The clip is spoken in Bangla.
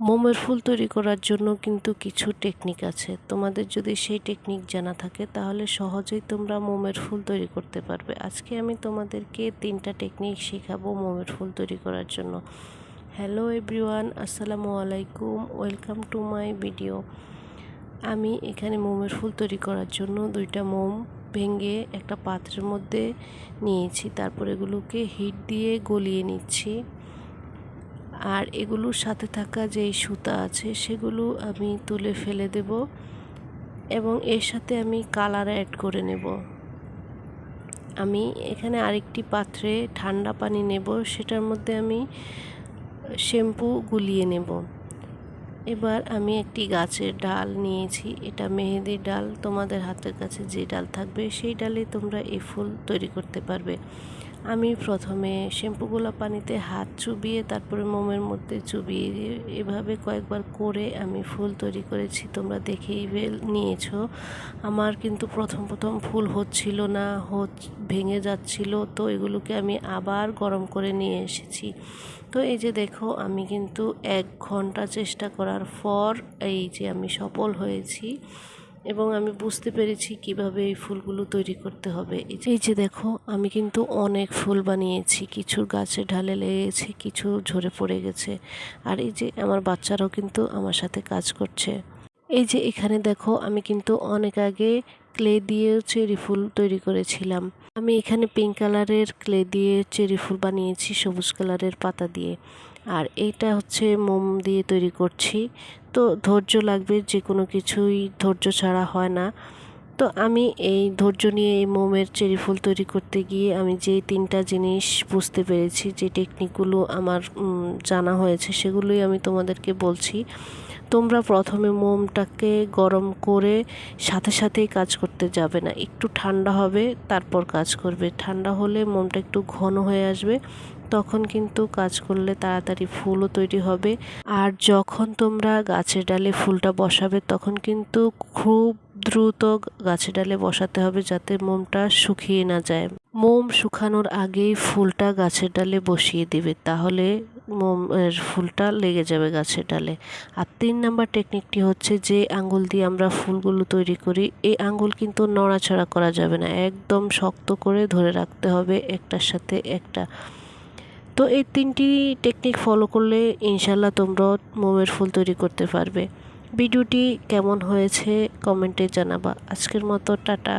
মোমের ফুল তৈরি করার জন্য কিন্তু কিছু টেকনিক আছে। তোমাদের যদি সেই টেকনিক জানা থাকে, তাহলে সহজেই তোমরা মোমের ফুল তৈরি করতে পারবে। আজকে আমি তোমাদেরকে তিনটা টেকনিক শেখাবো মোমের ফুল তৈরি করার জন্য। হ্যালো এভরিওয়ান আসসালামু আলাইকুম ওয়েলকাম টু মাই ভিডিও আমি এখানে মোমের ফুল তৈরি করার জন্য দুইটা মোম ভেঙে একটা পাত্রের মধ্যে নিয়েছি। তারপর এগুলোকে হিট দিয়ে গলিয়ে নিচ্ছি। আর এগুলোর সাথে থাকা যেই সুতা আছে সেগুলো আমি তুলে ফেলে দেব এবং এর সাথে আমি কালার অ্যাড করে নেব। আমি এখানে আরেকটি পাত্রে ঠান্ডা পানি নেব, সেটার মধ্যে আমি শ্যাম্পু গুলিয়ে নেব। এবার আমি একটি গাছের ডাল নিয়েছি, এটা মেহেদির ডাল। তোমাদের হাতের কাছে যে ডাল থাকবে সেই ডালে তোমরা এই ফুল তৈরি করতে পারবে। আমি প্রথমে শ্যাম্পুগুলো পানিতে হাত চুবিয়ে, তারপরে মোমের মধ্যে চুবিয়ে এভাবে কয়েকবার করে আমি ফুল তৈরি করেছি। তোমরা দেখেই নিয়েছো। আমার কিন্তু প্রথম প্রথম ফুল হচ্ছিল না ভেঙে যাচ্ছিল। তো এগুলোকে আমি আবার গরম করে নিয়ে এসেছি। তো এই যে দেখো, আমি কিন্তু এক ঘণ্টা চেষ্টা করার পর এই যে আমি সফল হয়েছি। এবং আমি বুঝতে পেরেছি কীভাবে এই ফুলগুলো তৈরি করতে হবে। এই যে দেখো, আমি কিন্তু অনেক ফুল বানিয়েছি। কিছু গাছে ঢালে লেগেছে, কিছু ঝরে পড়ে গেছে। আর এই যে, আমার বাচ্চারাও কিন্তু আমার সাথে কাজ করছে। এই যে এখানে দেখো, আমি কিন্তু অনেক আগে ক্লে দিয়ে চেরি ফুল তৈরি করেছিলাম। আমি এখানে পিঙ্ক কালারের ক্লে দিয়ে চেরি ফুল বানিয়েছি সবুজ কালারের পাতা দিয়ে। আর এইটা হচ্ছে মোম দিয়ে তৈরি করছি। তো ধৈর্য লাগবে যে কোনো কিছুই ধৈর্য ছাড়া হয় না। তো আমি এই ধৈর্য নিয়ে এই মোমের চেরি ফুল তৈরি করতে গিয়ে আমি যে তিনটা জিনিস বুঝতে পেরেছি, যে টেকনিকগুলো আমার জানা হয়েছে, সেগুলোই আমি তোমাদেরকে বলছি। তোমরা প্রথমে মোমটাকে গরম করে সাথে সাথেই কাজ করতে যাবে না। একটু ঠান্ডা হবে, তারপর কাজ করবে। ঠান্ডা হলে মোমটা একটু ঘন হয়ে আসবে, তখন কিন্তু কাজ করলে তাড়াতাড়ি ফুলও তৈরি হবে। আর যখন তোমরা গাছের ডালে ফুলটা বসাবে, তখন কিন্তু খুব দ্রুত গাছের ডালে বসাতে হবে যাতে মোমটা শুকিয়ে না যায়। মোম শুকানোর আগেই ফুলটা গাছের ডালে বসিয়ে দিবে, তাহলে মোম ফুলটা লেগে যাবে গাছের ডালে। আর তিন নাম্বার টেকনিকটি হচ্ছে যে আঙ্গুল দিয়ে আমরা ফুলগুলো তৈরি করি। এই আঙ্গুল কিন্তু নড়াচড়া করা যাবে না। একদম শক্ত করে ধরে রাখতে হবে একটার সাথে একটা। তো এই তিনটি টেকনিক ফলো করলে ইনশাল্লাহ তোমরা মোমের ফুল তৈরি করতে পারবে। ভিডিওটি কেমন হয়েছে কমেন্টে জানাবা। আজকের মতো টাটা।